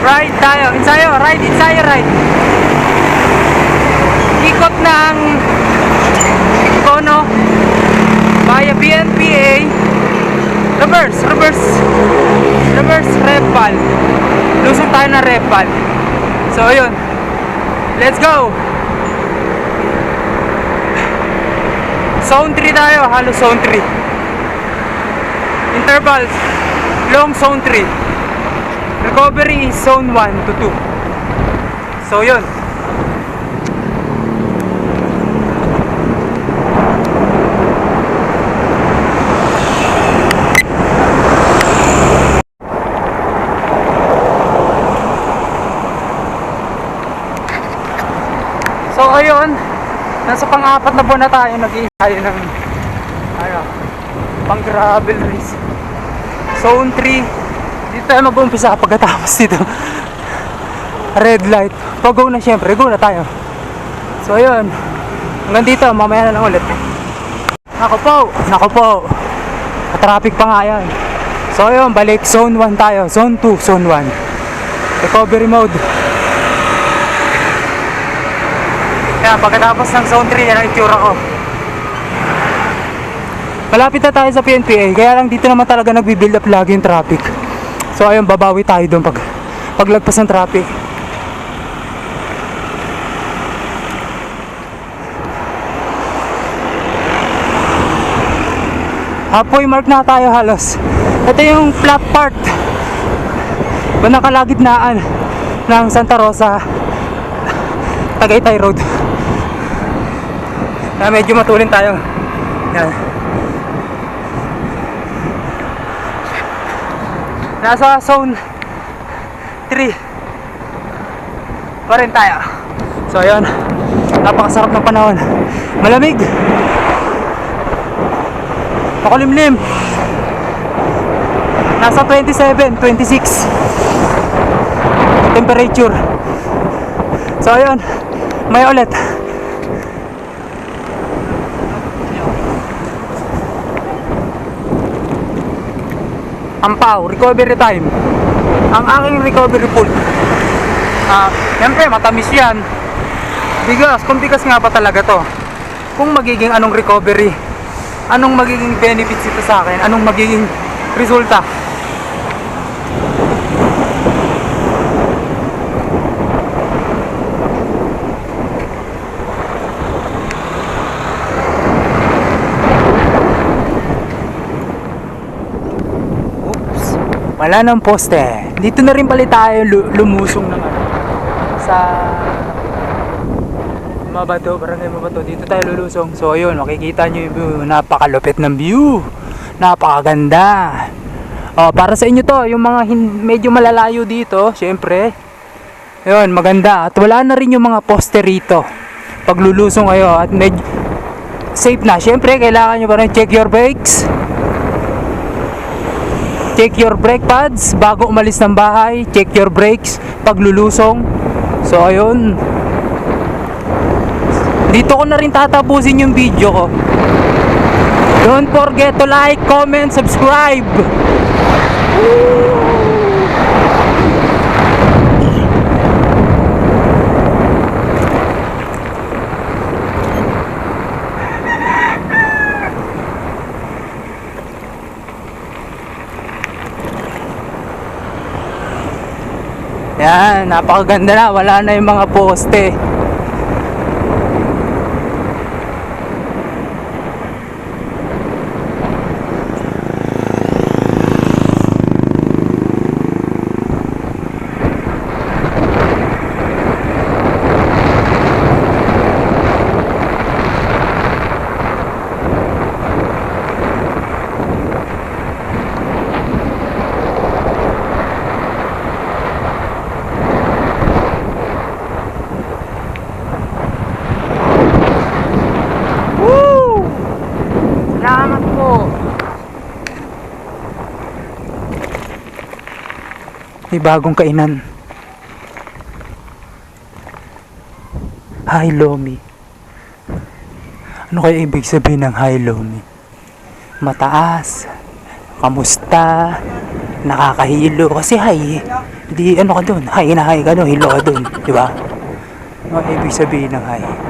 Ride tayo. Ensayo. Ride. Ensayo. Ride. Ikot ng Kono via BNPA reverse, reverse reverse Repal lusong tayo ng Repal so yun let's go zone 3 tayo halos zone 3 intervals long zone 3 recovery is zone 1 to 2 so yun. So ayun, nasa pang-apat na buwan na tayo nag-ihayo ng ano, pang gravel race. Zone 3, dito tayo mag-umpisa pagkatapos dito. Red light. Pag go na syempre, go na tayo. So ayun, hanggang dito, mamaya na lang ulit. Nako po, nako po. Traffic pa nga yan. So ayun, balik zone 1 tayo. Zone 2, zone 1. Recovery mode. Kaya pagkatapos ng zone 3, yan ang itsura ko. Malapit na tayo sa PNPA, kaya lang dito naman talaga nagbi-build up lagi yung traffic. So ayun, babawi tayo doon pag paglagpas ng traffic. Halfway mark na tayo halos. Ito yung flat part. Bandang kalagitnaan ng Santa Rosa Tagaytay Road. Kaya medyo matulin tayo. Yan. Nasa zone 3 pa rin tayo. So ayun, napakasarap ng panahon. Malamig. Makulimlim. Nasa 27, 26 temperature. So ayun, may ulit. Ampaw, recovery time. Ang aking recovery pool. Ah, siyempre matamis yan. Bigas, kung bigas nga ba talaga to? Kung magiging anong recovery, anong magiging benefits ito sa akin? Anong magiging resulta? Wala nang poste. Dito na rin pala tayo lu- lumusong ng ano, sa Mabato, barangay Mabato. Dito tayo lulusong. So ayun, makikita nyo yung view. Napakalupit ng view. Napakaganda. Oh, para sa inyo to, yung mga hin- medyo malalayo dito, syempre. Ayun, maganda. At wala na rin yung mga poste rito. Pag lulusong kayo at medyo safe na. Syempre, kailangan nyo pa rin check your brakes check your brake pads bago umalis ng bahay. Check your brakes pag lulusong so ayun. Dito ko na rin tatapusin yung video ko. Don't forget to like, comment, subscribe yan, napakaganda na. Wala na yung mga poste Woo! Salamat po. May bagong kainan. Hi, Lomi. Ano kaya ibig sabihin ng Hi, Lomi? Mataas. Kamusta? Nakakahilo. Kasi hi, Di ano ka doon, high na high ka doon, hilo ka doon, di ba? Ano ibig sabihin ng high?